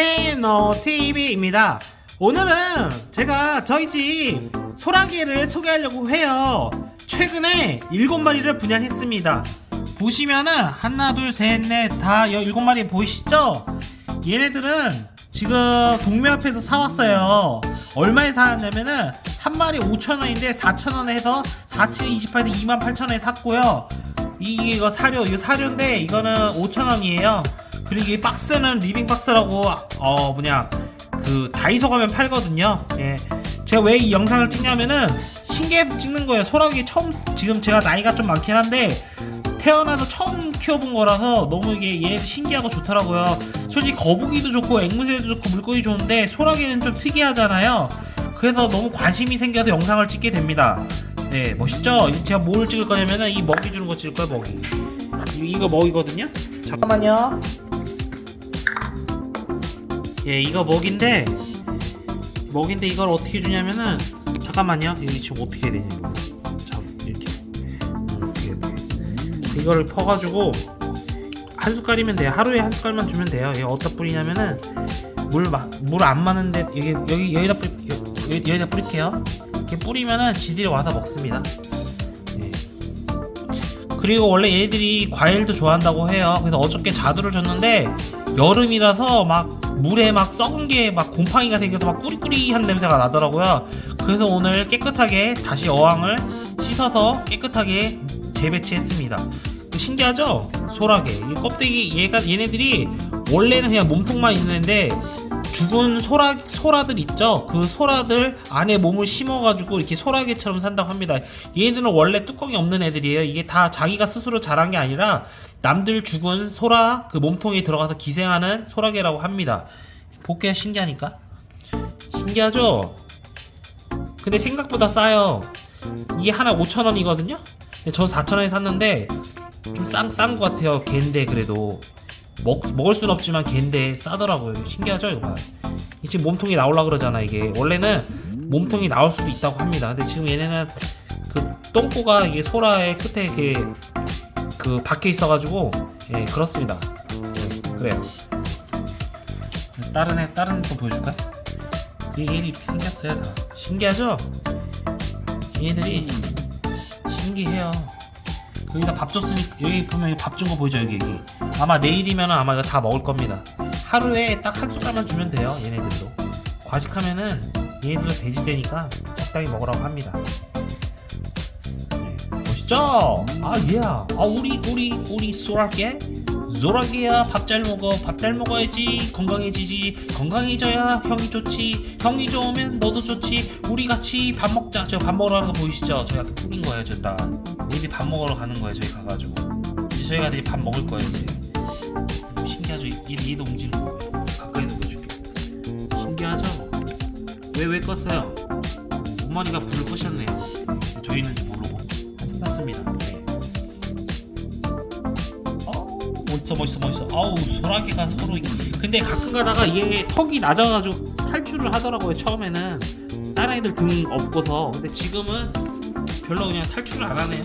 테너 TV입니다. 오늘은 제가 저희 집 소라게를 소개하려고 해요. 최근에 일곱 마리를 분양했습니다. 보시면은 하나 둘 셋 넷 다 일곱 마리 보이시죠? 얘네들은 지금 동묘 앞에서 사왔어요. 얼마에 사왔냐면은 한 마리 5,000원인데 4,000원에 해서 4, 7, 28에 28,000원에 샀고요. 이- 이거 사료, 이거 사료인데 이거는 5,000원이에요. 그리고 이 박스는 리빙 박스라고 어 뭐냐 그 다이소 가면 팔거든요. 예. 제가 왜 이 영상을 찍냐면은 신기해서 찍는 거예요. 소라기 처음 지금 제가 나이가 좀 많긴 한데 태어나서 처음 키워본 거라서 너무 이게 얘 신기하고 좋더라고요. 솔직히 거북이도 좋고 앵무새도 좋고 물고기 좋은데 소라기는 좀 특이하잖아요. 그래서 너무 관심이 생겨서 영상을 찍게 됩니다. 네, 멋있죠? 제가 뭘 찍을 거냐면은 이 먹이 주는 거 찍을 거예요, 먹이. 이- 이거 먹이거든요? 잠깐만요. 예, 이거 먹인데 먹인데 이걸 어떻게 주냐면은 잠깐만요. 이게 지금 어떻게 해야 되냐 이거. 이거를 퍼가지고 한 숟갈이면 돼요. 하루에 한 숟갈만 주면 돼요. 이게 어디다 뿌리냐면은 물물 안 많은데 여기 여기 여기다 뿌리 여기, 여기다 뿌릴게요. 이렇게 뿌리면은 지들이 와서 먹습니다. 예. 그리고 원래 얘들이 과일도 좋아한다고 해요. 그래서 어저께 자두를 줬는데 여름이라서 막 물에 막 썩은 게 막 곰팡이가 생겨서 막 꾸리꾸리한 냄새가 나더라고요. 그래서 오늘 깨끗하게 다시 어항을 씻어서 깨끗하게 재배치했습니다. 그 신기하죠? 소라게. 이 껍데기 얘가 얘네들이 원래는 그냥 몸통만 있는데 죽은 소라 소라들 있죠? 그 소라들 안에 몸을 심어가지고 이렇게 소라게처럼 산다고 합니다. 얘네들은 원래 뚜껑이 없는 애들이에요. 이게 다 자기가 스스로 자란 게 아니라 남들 죽은 소라 그 몸통에 들어가서 기생하는 소라게라고 합니다. 볼게요, 신기하니까. 신기하죠? 근데 생각보다 싸요. 이게 하나 5,000원이거든요? 저 4,000원에 샀는데 좀 싼, 싼 것 같아요. 갠데 그래도. 먹, 먹을 순 없지만 갠데 싸더라고요. 신기하죠, 이거 봐요. 이 지금 몸통이 나오려 그러잖아, 이게. 원래는 몸통이 나올 수도 있다고 합니다. 근데 지금 얘네는 그 똥꼬가 이게 소라의 끝에 이렇게 그 박혀 있어가지고, 예, 그렇습니다. 예, 그래요. 다른 애, 다른 거 보여줄까? 얘, 얘 이렇게 생겼어요, 다. 신기하죠? 얘네들이 신기해요. 여기다 밥 줬으니 여기 보면 밥 준 거 보이죠 여기 여기 아마 내일이면 아마 이거 다 먹을 겁니다 하루에 딱 한 숟갈만 주면 돼요 얘네들도 과식하면은 얘네들도 돼지 되니까 적당히 먹으라고 합니다 네, 멋있죠? 아 얘야 아 우리 우리 우리 소라게? 소라게야 밥 잘 먹어. 밥 잘 먹어야지. 건강해지지. 건강해져야 형이 좋지. 형이 좋으면 너도 좋지. 우리 같이 밥 먹자. 저 밥 먹으러 거 보이시죠? 제가 뿌린 거예요 저다 우리 밥 먹으러 가는 거예요 저희 가가지고. 이제 저희가 이제 밥 먹을 거예요 이제. 신기하죠? 얘, 얘도 움직이는 거예요 가까이서 보여줄게. 신기하죠? 왜 왜 껐어요? 어머니가 불을 끄셨네요. 저희는 멋있어 멋있어 멋있어. 아우 소라게가 서로 이- 근데 가끔 가다가 얘 턱이 낮아가지고 탈출을 하더라고요 처음에는. 다른 애들 등 업고서. 근데 지금은 별로 그냥 탈출을 안 하네요.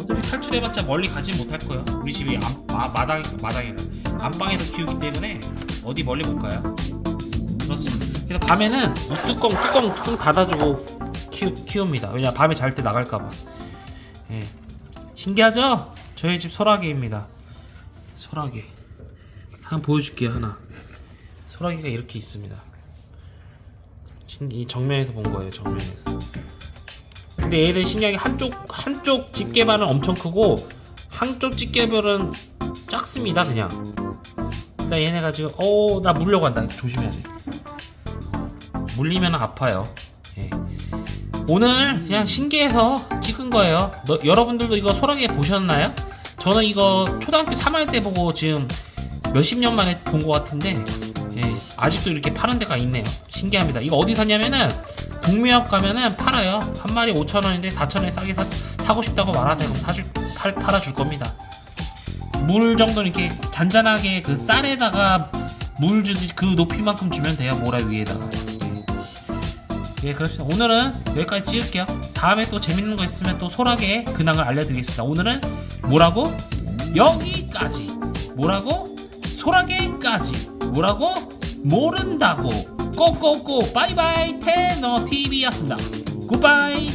어차피 탈출해봤자 멀리 가진 못할 거예요. 우리 집이 안, 마, 마당, 마당이라 안방에서 키우기 때문에 어디 멀리 못 가요. 그렇습니다. 그래서 밤에는 이 뚜껑 뚜껑 뚜껑 닫아주고 키우, 키웁니다. 왜냐 밤에 잘 때 나갈까봐. 예. 신기하죠? 저희 집 소라게입니다 소라게 한번 보여줄게요 하나. 소라게가 이렇게 있습니다. 신- 이 정면에서 본 거예요 정면에서. 근데 얘들 신기하게 한쪽 한쪽 집게발은 엄청 크고 한쪽 집게발은 작습니다 그냥. 일단 얘네가 지금 어나 물려고 한다. 조심해야 돼. 물리면 아파요. 예. 오늘 그냥 신기해서 찍은 거예요. 너, 여러분들도 이거 소라게 보셨나요? 저는 이거 초등학교 3학년 때 보고 지금 몇십 년 만에 본 것 같은데 예, 아직도 이렇게 파는 데가 있네요. 신기합니다. 이거 어디 샀냐면은 동묘역 가면은 팔아요. 한 마리 5천원인데 4천원에 싸게 사, 사고 싶다고 말하세요. 그럼 사줄 팔, 팔아줄 겁니다. 물 정도는 이렇게 잔잔하게 그 쌀에다가 물 주듯이 그 높이만큼 주면 돼요. 모래 위에다가. 예. 예 그렇습니다. 오늘은 여기까지 찍을게요. 다음에 또 재밌는 거 있으면 또 소라게 근황을 알려드리겠습니다. 오늘은 뭐라고? 여기까지. 뭐라고? 소라게까지. 뭐라고? 모른다고. 꼬꼬꼬 바이바이 테너 TV였습니다. 굿바이